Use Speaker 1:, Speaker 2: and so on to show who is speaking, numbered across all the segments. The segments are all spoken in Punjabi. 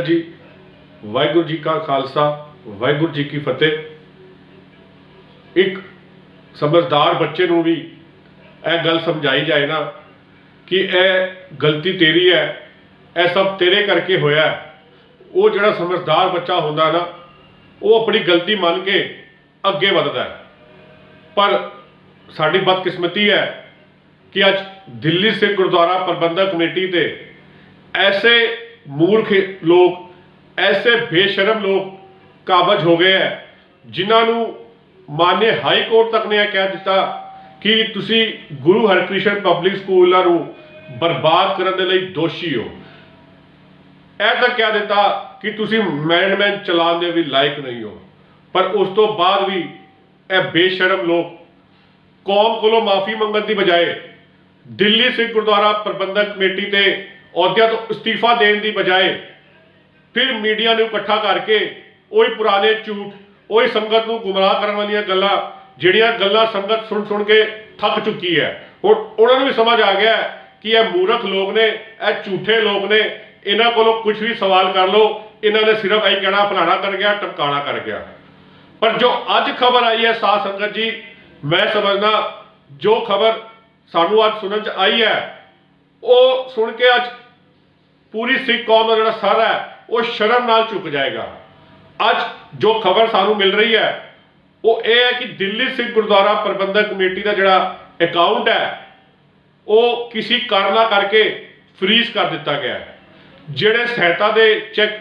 Speaker 1: ਜੀ। ਵਾਹਿਗੁਰੂ ਜੀ ਕਾ ਖਾਲਸਾ, ਵਾਹਿਗੁਰੂ ਜੀ ਕੀ ਫਤਿਹ। ਇੱਕ ਸਮਝਦਾਰ ਬੱਚੇ ਨੂੰ ਵੀ ਇਹ ਗੱਲ ਸਮਝਾਈ ਜਾਏ ਨਾ ਕਿ ਇਹ ਗਲਤੀ ਤੇਰੀ ਹੈ, ਇਹ ਸਭ ਤੇਰੇ ਕਰਕੇ ਹੋਇਆ ਉਹ ਜਿਹੜਾ ਸਮਝਦਾਰ ਬੱਚਾ ਹੁੰਦਾ ਨਾ, ਉਹ ਆਪਣੀ ਗਲਤੀ ਮੰਨ ਕੇ ਅੱਗੇ ਵੱਧਦਾ ਹੈ। ਪਰ ਸਾਡੀ ਬਦਕਿਸਮਤੀ ਹੈ ਕਿ ਅੱਜ ਦਿੱਲੀ ਸਿੱਖ ਗੁਰਦੁਆਰਾ ਪ੍ਰਬੰਧਕ ਕਮੇਟੀ ਤੇ ਐਸੇ ਮੂਰਖ ਲੋਕ, ਐਸੇ ਬੇਸ਼ਰਮ ਲੋਕ ਕਾਬਜ ਹੋ ਗਏ ਹੈ, ਜਿਨ੍ਹਾਂ ਨੂੰ ਮਾਨੇ ਹਾਈ ਕੋਰਟ ਤੱਕ ਨੇ ਇਹ ਕਹਿ ਦਿੱਤਾ ਕਿ ਤੁਸੀਂ ਗੁਰੂ ਹਰਕ੍ਰਿਸ਼ਨ ਪਬਲਿਕ ਸਕੂਲਾਂ ਨੂੰ ਬਰਬਾਦ ਕਰਨ ਦੇ ਲਈ ਦੋਸ਼ੀ ਹੋ। ਇਹ ਤਾਂ ਕਹਿ ਦਿੱਤਾ ਕਿ ਤੁਸੀਂ ਮੈਨੇਜਮੈਂਟ ਚਲਾਉਣ ਦੇ ਵੀ ਲਾਇਕ ਨਹੀਂ ਹੋ। ਪਰ ਉਸ ਤੋਂ ਬਾਅਦ ਵੀ ਇਹ ਬੇਸ਼ਰਮ ਲੋਕ ਕੌਮ ਕੋਲੋਂ ਮਾਫੀ ਮੰਗਣ ਦੀ ਬਜਾਏ ਦਿੱਲੀ ਸਿੱਖ ਗੁਰਦੁਆਰਾ ਪ੍ਰਬੰਧਕ ਕਮੇਟੀ ਤੇ ਅਹੁਦਿਆਂ ਤੋਂ ਅਸਤੀਫਾ ਦੇਣ ਦੀ ਬਜਾਏ ਫਿਰ ਮੀਡੀਆ ਨੂੰ ਇਕੱਠਾ ਕਰਕੇ ਉਹੀ ਪੁਰਾਣੇ ਝੂਠ, ਉਹੀ ਸੰਗਤ ਨੂੰ ਗੁੰਮਰਾਹ ਕਰਨ ਵਾਲੀਆਂ ਗੱਲਾਂ, ਜਿਹੜੀਆਂ ਗੱਲਾਂ ਸੰਗਤ ਸੁਣ ਸੁਣ ਕੇ ਥੱਕ ਚੁੱਕੀ ਹੈ। ਹੁਣ ਉਹਨਾਂ ਨੂੰ ਵੀ ਸਮਝ ਆ ਗਿਆ ਕਿ ਇਹ ਮੂਰਖ ਲੋਕ ਨੇ, ਇਹ ਝੂਠੇ ਲੋਕ ਨੇ, ਇਹਨਾਂ ਕੋਲੋਂ ਕੁਝ ਵੀ ਸਵਾਲ ਕਰ ਲਓ, ਇਹਨਾਂ ਨੇ ਸਿਰਫ ਐਂ ਕਹਿਣਾ, ਫਲਾਣਾ ਕਰ ਗਿਆ ਟਮਕਾਣਾ ਕਰ ਗਿਆ। ਪਰ ਜੋ ਅੱਜ ਖਬਰ ਆਈ ਹੈ ਸਾਧ ਸੰਗਤ ਜੀ, ਮੈਂ ਸਮਝਦਾ ਜੋ ਖਬਰ ਸਾਨੂੰ ਅੱਜ ਸੁਣਨ ਚ ਆਈ ਹੈ ਉਹ ਸੁਣ ਕੇ ਅੱਜ ਪੂਰੀ ਸਿੱਖ ਕੌਮ ਦਾ ਜਿਹੜਾ ਸਰ ਹੈ, ਉਹ ਸ਼ਰਮ ਨਾਲ ਝੁਕ ਜਾਏਗਾ। ਅੱਜ ਜੋ ਖਬਰ ਸਾਨੂੰ ਮਿਲ ਰਹੀ ਹੈ, ਉਹ ਇਹ ਹੈ ਕਿ ਦਿੱਲੀ ਸਿੱਖ ਗੁਰਦੁਆਰਾ ਪ੍ਰਬੰਧਕ ਕਮੇਟੀ ਦਾ ਜਿਹੜਾ ਅਕਾਊਂਟ ਹੈ, ਉਹ ਕਿਸੇ ਕਾਰਨਾ ਕਰਕੇ ਫ੍ਰੀਜ਼ ਕਰ ਦਿੱਤਾ ਗਿਆ ਹੈ। ਜਿਹੜੇ ਸਹਾਇਤਾ ਦੇ ਚੈੱਕ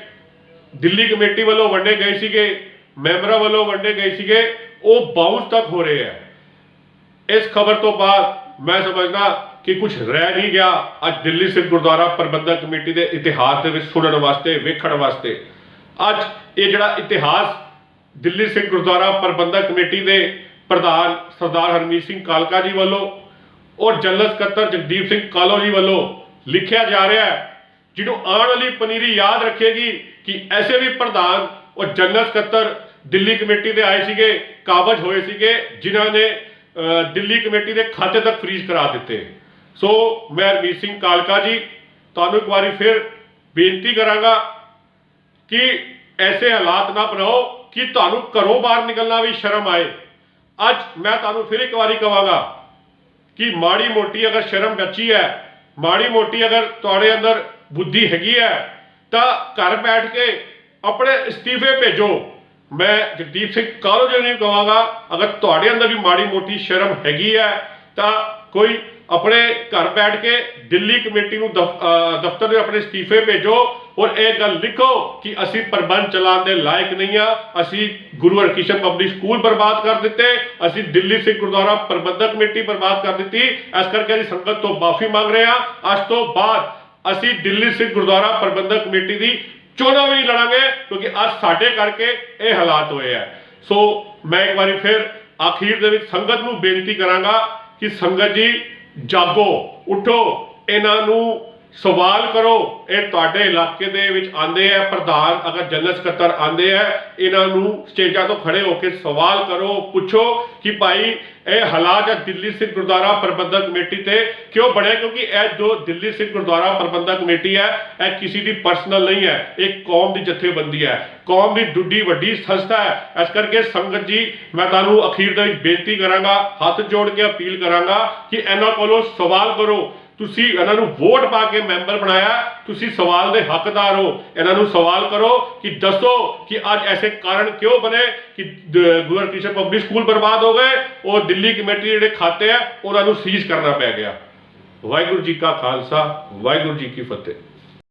Speaker 1: ਦਿੱਲੀ ਕਮੇਟੀ ਵੱਲੋਂ ਵੰਡੇ ਗਏ ਸੀਗੇ, ਮੈਂਬਰਾਂ ਵੱਲੋਂ ਵੰਡੇ ਗਏ ਸੀਗੇ, ਉਹ ਬਾਉਂਸ ਤੱਕ ਹੋ ਰਹੇ ਹੈ। ਇਸ ਖਬਰ ਤੋਂ ਬਾਅਦ ਮੈਂ ਸਮਝਦਾ ਕਿ ਕੁਝ ਰਹਿ ਨਹੀਂ ਗਿਆ ਅੱਜ ਦਿੱਲੀ ਸਿੱਖ ਗੁਰਦੁਆਰਾ ਪ੍ਰਬੰਧਕ ਕਮੇਟੀ ਦੇ ਇਤਿਹਾਸ ਦੇ ਵਿੱਚ ਸੁਣਨ ਵਾਸਤੇ ਵੇਖਣ ਵਾਸਤੇ। ਅੱਜ ਇਹ ਜਿਹੜਾ ਇਤਿਹਾਸ ਦਿੱਲੀ ਸਿੱਖ ਗੁਰਦੁਆਰਾ ਪ੍ਰਬੰਧਕ ਕਮੇਟੀ ਦੇ ਪ੍ਰਧਾਨ ਸਰਦਾਰ ਹਰਮੀਤ ਸਿੰਘ ਕਾਲਕਾ ਜੀ ਵੱਲੋਂ ਔਰ ਜਨਰਲ ਸਕੱਤਰ ਜਗਦੀਪ ਸਿੰਘ ਕਾਲੋ ਜੀ ਵੱਲੋਂ ਲਿਖਿਆ ਜਾ ਰਿਹਾ ਹੈ ਜਿਹਨੂੰ ਆਉਣ ਵਾਲੀ ਪਨੀਰੀ ਯਾਦ ਰੱਖੇਗੀ ਕਿ ਐਸੇ ਵੀ ਪ੍ਰਧਾਨ ਔਰ ਜਨਰਲ ਸਕੱਤਰ ਦਿੱਲੀ ਕਮੇਟੀ ਦੇ ਆਏ ਸੀਗੇ ਕਾਬਜ ਹੋਏ ਸੀਗੇ ਜਿਨ੍ਹਾਂ ਨੇ ਅਹ, ਦਿੱਲੀ ਕਮੇਟੀ ਦੇ ਖਾਤੇ ਤੱਕ ਫ੍ਰੀਜ਼ ਕਰਾ ਦਿੱਤੇ। ਸੋ ਮੈਂ ਹਰਮੀਤ ਸਿੰਘ ਕਾਲਕਾ ਜੀ, ਤੁਹਾਨੂੰ ਇੱਕ ਵਾਰੀ ਫਿਰ ਬੇਨਤੀ ਕਰਾਂਗਾ ਕਿ ਐਸੇ ਹਾਲਾਤ ਨਾ ਬਣਾਓ ਕਿ ਤੁਹਾਨੂੰ ਘਰੋਂ ਬਾਹਰ ਨਿਕਲਣਾ ਵੀ ਸ਼ਰਮ ਆਏ। ਅੱਜ ਮੈਂ ਤੁਹਾਨੂੰ ਫਿਰ ਇੱਕ ਵਾਰੀ ਕਹਾਂਗਾ ਕਿ ਮਾੜੀ ਮੋਟੀ ਅਗਰ ਸ਼ਰਮ ਬਚੀ ਹੈ, ਮਾੜੀ ਮੋਟੀ ਅਗਰ ਤੁਹਾਡੇ ਅੰਦਰ ਬੁੱਧੀ ਹੈਗੀ ਹੈ, ਤਾਂ ਘਰ ਬੈਠ ਕੇ ਆਪਣੇ ਅਸਤੀਫੇ ਭੇਜੋ। ਮੈਂ ਜਗਦੀਪ ਸਿੰਘ ਕਾਲੋ ਜੀ ਨੂੰ ਕਹਾਂਗਾ, ਅਗਰ ਤੁਹਾਡੇ ਅੰਦਰ ਵੀ ਮਾੜੀ ਮੋਟੀ ਸ਼ਰਮ ਹੈਗੀ ਹੈ, ਤਾਂ ਕੋਈ ਆਪਣੇ ਘਰ ਬੈਠ ਕੇ ਦਿੱਲੀ ਕਮੇਟੀ ਨੂੰ ਦਫ- ਦਫ਼ਤਰ ਦੇ ਆਪਣੇ ਅਸਤੀਫੇ ਭੇਜੋ ਔਰ ਇਹ ਗੱਲ ਲਿਖੋ ਕਿ ਅਸੀਂ ਪ੍ਰਬੰਧ ਚਲਾਉਣ ਦੇ ਲਾਇਕ ਨਹੀਂ ਆ, ਅਸੀਂ ਗੁਰੂ ਹਰਕਿਸ਼ਨ ਪਬਲਿਕ ਸਕੂਲ ਬਰਬਾਦ ਕਰ ਦਿੱਤੇ, ਅਸੀਂ ਦਿੱਲੀ ਸਿੱਖ ਗੁਰਦੁਆਰਾ ਪ੍ਰਬੰਧਕ ਕਮੇਟੀ ਬਰਬਾਦ ਕਰ ਦਿੱਤੀ, ਇਸ ਕਰਕੇ ਅਸੀਂ ਸੰਗਤ ਤੋਂ ਮਾਫੀ ਮੰਗ ਰਹੇ ਹਾਂ। ਅੱਜ ਤੋਂ ਬਾਅਦ ਅਸੀਂ ਦਿੱਲੀ ਸਿੱਖ ਗੁਰਦੁਆਰਾ ਪ੍ਰਬੰਧਕ ਕਮੇਟੀ ਦੀ ਚੋਣਾਂ ਵੀ ਲੜਾਂਗੇ, ਕਿਉਂਕਿ ਅੱਜ ਸਾਡੇ ਕਰਕੇ ਇਹ ਹਾਲਾਤ ਹੋਏ ਆ। ਸੋ ਮੈਂ ਇੱਕ ਵਾਰੀ ਫਿਰ ਆਖੀਰ ਦੇ ਵਿੱਚ ਸੰਗਤ ਨੂੰ ਬੇਨਤੀ ਕਰਾਂਗਾ ਕਿ ਸੰਗਤ ਜੀ ਜਾਗੋ ਉਠੋ ਇਹਨਾਂ ਨੂੰ ਸਵਾਲ ਕਰੋ, ਇਹ ਤੁਹਾਡੇ ਇਲਾਕੇ ਦੇ ਵਿੱਚ ਆਂਦੇ ਆ, ਪ੍ਰਧਾਨ ਅਗਰ ਜਨਰਲ ਸਕੱਤਰ ਆਂਦੇ ਆ, ਇਹਨਾਂ ਨੂੰ ਸਟੇਜਾਂ ਤੋਂ ਖੜੇ ਹੋ ਕੇ ਸਵਾਲ ਕਰੋ, ਪੁੱਛੋ ਕਿ ਭਾਈ ਇਹ ਹਾਲਾਤ ਹੈ ਦਿੱਲੀ ਸਿੱਖ ਗੁਰਦੁਆਰਾ ਪ੍ਰਬੰਧਕ ਕਮੇਟੀ ਤੇ ਕਿਉਂ ਬਣੇ ਕਿਉਂਕਿ ਇਹ ਜੋ ਦਿੱਲੀ ਸਿੱਖ ਗੁਰਦੁਆਰਾ ਪ੍ਰਬੰਧਕ ਕਮੇਟੀ ਹੈ ਇਹ ਕਿਸੇ ਦੀ ਪਰਸਨਲ ਨਹੀਂ ਹੈ ਇਹ ਕੌਮ ਦੀ ਜਥੇਬੰਦੀ ਹੈ ਕੌਮ ਦੀ ਡੁੱਡੀ ਵੱਡੀ ਸੰਸਥਾ ਹੈ ਇਸ ਕਰਕੇ ਸੰਗਤ ਜੀ, ਮੈਂ ਤੁਹਾਨੂੰ ਅਖੀਰ ਦੇ ਵਿੱਚ ਬੇਨਤੀ ਕਰਾਂਗਾ, ਹੱਥ ਜੋੜ ਕੇ ਅਪੀਲ ਕਰਾਂਗਾ ਕਿ ਇਹਨਾਂ ਕੋਲੋਂ ਸਵਾਲ ਕਰੋ ਤੁਸੀਂ ਇਹਨਾਂ ਨੂੰ ਵੋਟ ਪਾ ਕੇ ਮੈਂਬਰ ਬਣਾਇਆ, ਤੁਸੀਂ ਸਵਾਲ ਦੇ ਹੱਕਦਾਰ ਹੋ। ਇਹਨਾਂ ਨੂੰ ਸਵਾਲ ਕਰੋ ਕਿ ਦੱਸੋ ਕਿ ਅੱਜ ਐਸੇ ਕਾਰਨ ਕਿਉਂ ਬਣੇ ਕਿ ਦ- ਗੁਰੂ ਹਰਕ੍ਰਿਸ਼ਨ ਪਬਲਿਕ ਸਕੂਲ ਬਰਬਾਦ ਹੋ ਗਏ, ਉਹ ਦਿੱਲੀ ਕਮੇਟੀ ਦੇ ਜਿਹੜੇ ਖਾਤੇ ਆ, ਉਹਨਾਂ ਨੂੰ ਸੀਜ਼ ਕਰਨਾ ਪੈ ਗਿਆ। ਵਾਹਿਗੁਰੂ ਜੀ ਕਾ ਖਾਲਸਾ, ਵਾਹਿਗੁਰੂ ਜੀ ਕੀ ਫਤਿਹ।